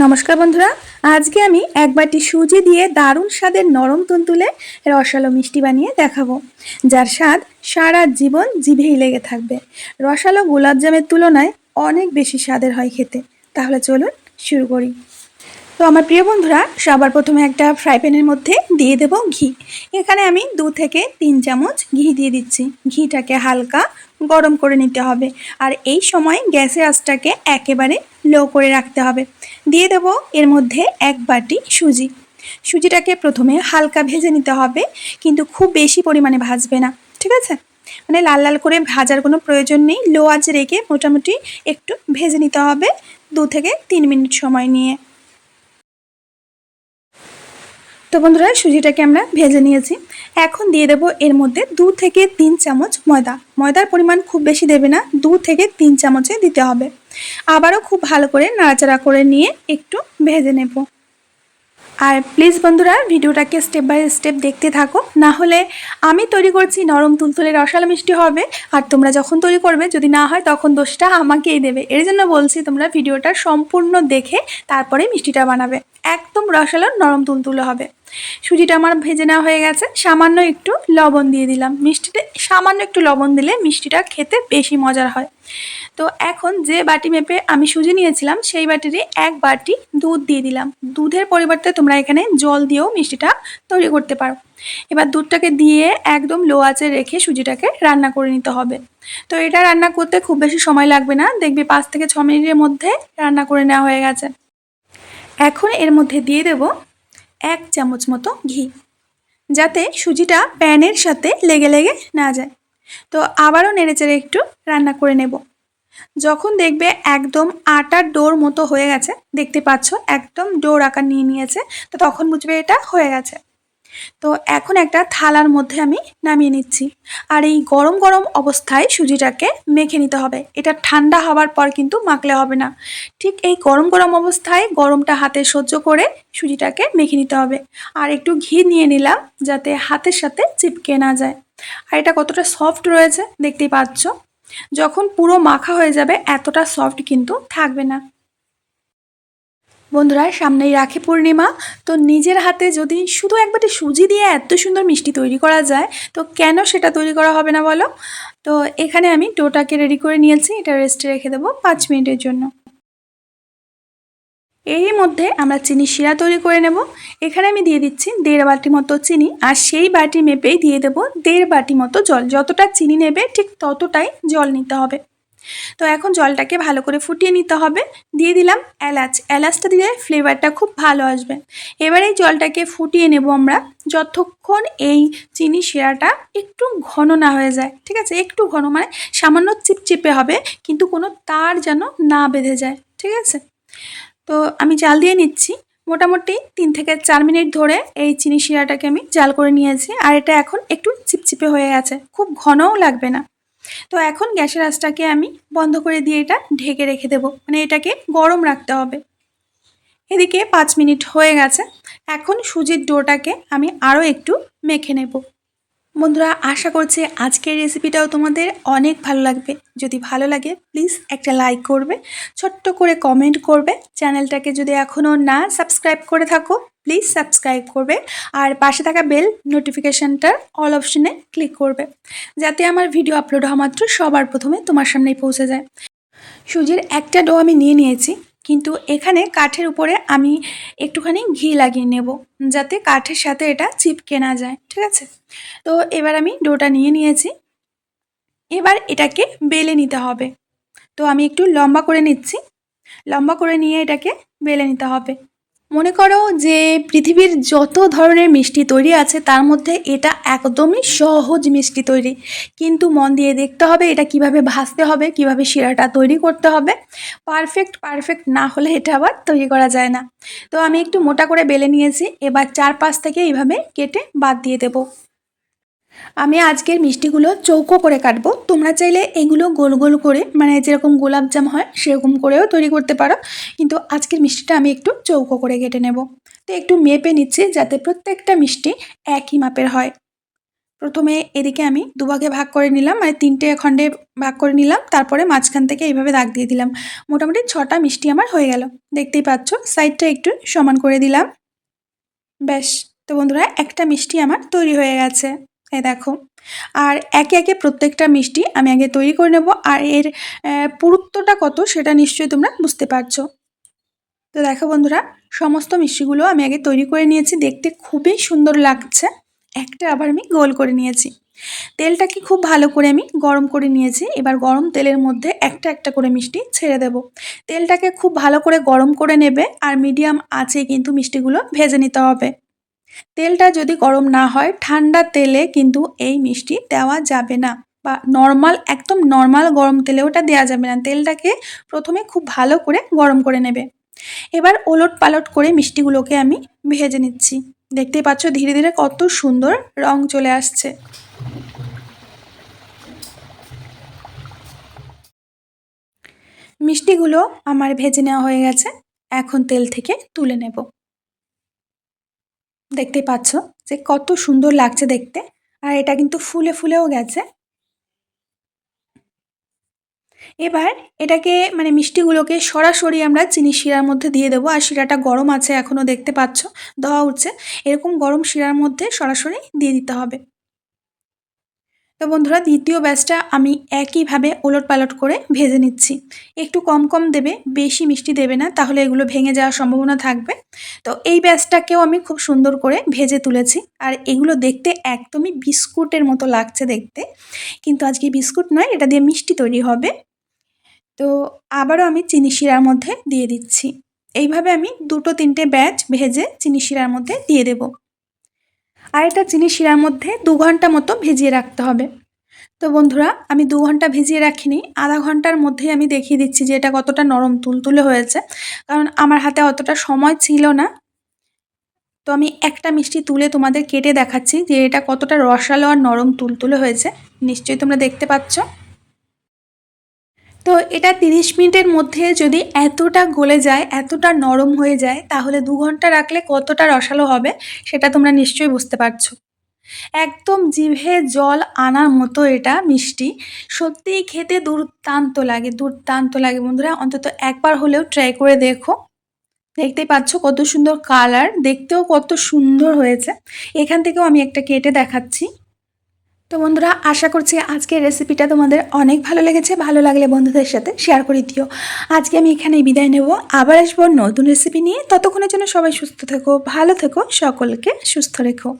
নমস্কার বন্ধুরা, আজকে আমি এক বাটি সুজি দিয়ে দারুণ স্বাদের নরম তুলতুলে রসালো মিষ্টি বানিয়ে দেখাবো, যার স্বাদ সারা জীবন জিভেই লেগে থাকবে। রসালো গোলাপজামের তুলনায় অনেক বেশি স্বাদের হয় খেতে। তাহলে চলুন শুরু করি। তো আমার প্রিয় বন্ধুরা, সবার প্রথমে একটা ফ্রাই প্যানের মধ্যে দিয়ে দেব ঘি। এখানে আমি দু থেকে তিন চামচ ঘি দিয়ে দিচ্ছি। ঘিটাকে হালকা গরম করে নিতে হবে। আর এই সময় গ্যাসের আঁচটাকে একেবারে লো করে রাখতে হবে। দিয়ে দেব এর মধ্যে এক বাটি সুজি। সুজিটাকে প্রথমে হালকা ভেজে নিতে হবে, কিন্তু খুব বেশি পরিমাণে ভাজবে না, ঠিক আছে? মানে লাল লাল করে ভাজার কোনো প্রয়োজন নেই, লো আঁচে রেখে মোটামুটি একটু ভেজে নিতে হবে দু থেকে তিন মিনিট সময় নিয়ে। তো বন্ধুরা, সুজিটাকে আমরা ভেজে নিয়েছি। এখন দিয়ে দেবো এর মধ্যে দু থেকে তিন চামচ ময়দা। ময়দার পরিমাণ খুব বেশি দেবে না, দু থেকে তিন চামচে দিতে হবে। আবারও খুব ভালো করে নাড়াচাড়া করে নিয়ে একটু ভেজে নেব। আর প্লিজ বন্ধুরা, ভিডিওটাকে স্টেপ বাই স্টেপ দেখতে থাকো। না হলে আমি তৈরি করছি নরম তুলতুলে রসালো মিষ্টি হবে, আর তোমরা যখন তৈরি করবে, যদি না হয় তখন দোষটা আমাকেই দেবে। এর জন্য বলছি, তোমরা ভিডিওটা সম্পূর্ণ দেখে তারপরে মিষ্টিটা বানাবে। একদম রসালো নরম তুলতুলে হবে। সুজিটা আমার ভেজে নেওয়া হয়ে গেছে। সামান্য একটু লবণ দিয়ে দিলাম। মিষ্টিতে সামান্য একটু লবণ দিলে মিষ্টিটা খেতে বেশি মজার হয়। তো এখন যে বাটি মেপে আমি সুজি নিয়েছিলাম, সেই বাটিরই এক বাটি দুধ দিয়ে দিলাম। দুধের পরিবর্তে তোমরা এখানে জল দিয়েও মিষ্টিটা তৈরি করতে পারো। এবার দুধটাকে দিয়ে একদম লো আঁচে রেখে সুজিটাকে রান্না করে নিতে হবে। তো এটা রান্না করতে খুব বেশি সময় লাগবে না। দেখবি পাঁচ থেকে ছ মিনিটের মধ্যে রান্না করে নেওয়া হয়ে গেছে। এখন এর মধ্যে দিয়ে দেব এক চামচ মতো ঘি, যাতে সুজিটা প্যানের সাথে লেগে লেগে না যায়। তো আবারও নেড়েচেড়ে একটু রান্না করে নেব। যখন দেখবে একদম আটার ডোর মতো হয়ে গেছে, দেখতে পাচ্ছ একদম ডোর আকার নিয়ে নিয়েছে, তো তখন বুঝবে এটা হয়ে গেছে। তো এখন একটা থালার মধ্যে আমি নামিয়ে নিচ্ছি। আর এই গরম গরম অবস্থায় সুজিটাকে মেখে নিতে হবে। এটা ঠান্ডা হওয়ার পর কিন্তু মাখলে হবে না। ঠিক এই গরম গরম অবস্থায় গরমটা হাতে সহ্য করে সুজিটাকে মেখে নিতে হবে। আর একটু ঘি নিয়ে নিলাম যাতে হাতের সাথে চিপকে না যায়। আর এটা কতটা সফট রয়েছে দেখতেই পাচ্ছ। যখন পুরো মাখা হয়ে যাবে, এতটা সফট কিন্তু থাকবে না। বন্ধুরা, সামনেই রাখি পূর্ণিমা। তো নিজের হাতে যদি শুধু একবারটি সুজি দিয়ে এত সুন্দর মিষ্টি তৈরি করা যায়, তো কেন সেটা তৈরি করা হবে না বলো? তো এখানে আমি ডোটাকে রেডি করে নিয়েছি, এটা রেস্টে রেখে দেবো পাঁচ মিনিটের জন্য। এরই মধ্যে আমরা চিনি শিরা তৈরি করে নেব। এখানে আমি দিয়ে দিচ্ছি দেড় বাটি মতো চিনি, আর সেই বাটি মেপেই দিয়ে দেব দেড় বাটি মতো জল। যতটা চিনি নেবে ঠিক ততটাই জল নিতে হবে। তো এখন জলটাকে ভালো করে ফুটিয়ে নিতে হবে। দিয়ে দিলাম এলাচ। এলাচটা দিলে ফ্লেভারটা খুব ভালো আসবে। এবার এই জলটাকে ফুটিয়ে নেব আমরা। যতক্ষণ এই চিনি শিরাটা একটু ঘন না হয়ে যায়, ঠিক আছে? একটু ঘন মানে সামান্য চিপচিপে হবে, কিন্তু কোনো তার যেন না বেঁধে যায়, ঠিক আছে? তো আমি জাল দিয়ে নিচ্ছি। মোটামুটি তিন থেকে চার মিনিট ধরে এই চিনি শিরাটাকে আমি জাল করে নিয়েছি। আর এটা এখন একটু চিপচিপে হয়ে গেছে খুব ঘনও লাগবে না। তো এখন গ্যাসের আঁচটাকে আমি বন্ধ করে দিয়ে এটা ঢেকে রেখে দেবো। মানে এটাকে গরম রাখতে হবে। এদিকে পাঁচ মিনিট হয়ে গেছে। এখন সুজির ডোটাকে আমি আরও একটু মেখে নেব। বন্ধুরা, আশা করছি আজকের রেসিপিটাও তোমাদের অনেক ভালো লাগবে। যদি ভালো লাগে, প্লিজ একটা লাইক করবে, ছোট্ট করে কমেন্ট করবে। চ্যানেলটাকে যদি এখনও না সাবস্ক্রাইব করে থাকো প্লিজ সাবস্ক্রাইব করবে। আর পাশে থাকা বেল নোটিফিকেশানটার অল অপশনে ক্লিক করবে। যাতে আমার ভিডিও আপলোড হওয়া মাত্র সবার প্রথমে তোমার সামনেই পৌঁছে যায়। সুজির একটা ডো আমি নিয়ে নিয়েছি, কিন্তু এখানে কাঠের উপরে আমি একটুখানি ঘি লাগিয়ে নেব, যাতে কাঠের সাথে এটা চিপকে না যায়, ঠিক আছে? তো এবার আমি ডোটা নিয়ে নিয়েছি। এবার এটাকে বেলে নিতে হবে। তো আমি একটু লম্বা করে নিচ্ছি। লম্বা করে নিয়ে এটাকে বেলে নিতে হবে। মনে করো যে পৃথিবীর যত ধরনের মিষ্টি তৈরি আছে, তার মধ্যে এটা একদমই সহজ মিষ্টি তৈরি। কিন্তু মন দিয়ে দেখতে হবে এটা কীভাবে ভাজতে হবে, কীভাবে শিরাটা তৈরি করতে হবে। পারফেক্ট পারফেক্ট না হলে এটা আবার তৈরি করা যায় না। তো আমি একটু মোটা করে বেলে নিয়েছি, এবার চারপাশ থেকে এইভাবে কেটে বাদ দিয়ে দেবো। আমি আজকের মিষ্টিগুলো চৌকো করে কাটবো। তোমরা চাইলে এগুলো গোল গোল করে মানে যেরকম গোলাপজাম হয়, সেরকম করেও তৈরি করতে পারো। কিন্তু আজকের মিষ্টিটা আমি একটু চৌকো করে কেটে নেব। তো একটু মেপে নিচ্ছি যাতে প্রত্যেকটা মিষ্টি একই মাপের হয়। প্রথমে এদিকে আমি দুভাগে ভাগ করে নিলাম মানে তিনটে খণ্ডে ভাগ করে নিলাম। তারপরে মাঝখান থেকে এইভাবে দাগ দিয়ে দিলাম। মোটামুটি ছটা মিষ্টি আমার হয়ে গেল। দেখতেই পাচ্ছ, সাইডটা একটু সমান করে দিলাম। ব্যাস, তো বন্ধুরা, একটা মিষ্টি আমার তৈরি হয়ে গেছে। এ দেখো। আর একে একে প্রত্যেকটা মিষ্টি আমি আগে তৈরি করে নেব আর এর পুরুত্বটা কত সেটা নিশ্চয়ই তোমরা বুঝতে পারছ। তো দেখো বন্ধুরা, সমস্ত মিষ্টিগুলো আমি আগে তৈরি করে নিয়েছি, দেখতে খুবই সুন্দর লাগছে। একটা আবার আমি গোল করে নিয়েছি। তেলটাকে খুব ভালো করে আমি গরম করে নিয়েছি, এবার গরম তেলের মধ্যে একটা একটা করে মিষ্টি ছেড়ে দেব। তেলটাকে খুব ভালো করে গরম করে নেবে আর মিডিয়াম আঁচে কিন্তু মিষ্টিগুলো ভেজে নিতে হবে। তেলটা যদি গরম না হয়, ঠান্ডা তেলে কিন্তু এই মিষ্টি দেওয়া যাবে না বা নর্মাল একদম নর্মাল গরম তেলে ওটা দেওয়া যাবে না। তেলটাকে প্রথমে খুব ভালো করে গরম করে নেবে। এবার ওলট পালট করে মিষ্টিগুলোকে আমি ভেজে নিচ্ছি। দেখতেই পাচ্ছ ধীরে ধীরে কত সুন্দর রং চলে আসছে। মিষ্টিগুলো আমার ভেজে নেওয়া হয়ে গেছে। এখন তেল থেকে তুলে নেব। দেখতেই পাচ্ছ যে কত সুন্দর লাগছে দেখতে। আর এটা কিন্তু ফুলে ফুলেও গেছে। এবার এটাকে মানে মিষ্টিগুলোকে সরাসরি আমরা চিনি শিরার মধ্যে দিয়ে দেবো। আর শিরাটা গরম আছে এখনও দেখতে পাচ্ছ, ধোয়া উঠছে। এরকম গরম শিরার মধ্যে সরাসরি দিয়ে দিতে হবে। তো বন্ধুরা, দ্বিতীয় ব্যাচটা আমি একইভাবে ওলট পালট করে ভেজে নিচ্ছি। একটু কম কম দেবে, বেশি মিষ্টি দেবে না, তাহলে এগুলো ভেঙে যাওয়ার সম্ভাবনা থাকবে। তো এই ব্যাচটাকেও আমি খুব সুন্দর করে ভেজে তুলেছি। আর এগুলো দেখতে একদমই বিস্কুটের মতো লাগছে দেখতে। কিন্তু আজকে বিস্কুট নয়, এটা দিয়ে মিষ্টি তৈরি হবে। তো আবারও আমি চিনি শিরার মধ্যে দিয়ে দিচ্ছি। এইভাবে আমি দুটো তিনটে ব্যাচ ভেজে চিনি শিরার মধ্যে দিয়ে দেব। আর এটা চিনি শিরার মধ্যে দু ঘণ্টা মতো ভিজিয়ে রাখতে হবে। তো বন্ধুরা, আমি দু ঘণ্টা ভিজিয়ে রাখিনি, আধা ঘণ্টার মধ্যেই আমি দেখিয়ে দিচ্ছি যে এটা কতটা নরম তুলতুলে হয়েছে। কারণ আমার হাতে অতটা সময় ছিল না। তো আমি একটা মিষ্টি তুলে তোমাদের কেটে দেখাচ্ছি যে এটা কতটা রসালো আর নরম তুলতুলে হয়েছে। নিশ্চয়ই তোমরা দেখতে পাচ্ছ। তো এটা তিরিশ মিনিটের মধ্যে যদি এতটা গলে যায়, এতটা নরম হয়ে যায়, তাহলে দু ঘণ্টা রাখলে কতটা রসালো হবে সেটা তোমরা নিশ্চয়ই বুঝতে পারছ। একদম জিভে জল আনার মতো এটা মিষ্টি। সত্যিই খেতে দুর্দান্ত লাগে দুর্দান্ত লাগে বন্ধুরা। অন্তত একবার হলেও ট্রাই করে দেখো। দেখতেই পাচ্ছ কত সুন্দর কালার দেখতেও কত সুন্দর হয়েছে। এখান থেকেও আমি একটা কেটে দেখাচ্ছি। তো বন্ধুরা, আশা করছি আজকের রেসিপিটা তোমাদের অনেক ভালো লেগেছে। ভালো লাগলে বন্ধুদের সাথে শেয়ার করে দিও। আজকে আমি এখানেই বিদায় নেব। আবার আসব নতুন রেসিপি নিয়ে। ততক্ষণের জন্য সবাই সুস্থ থেকো, ভালো থেকো, সকলকে সুস্থ রেখো।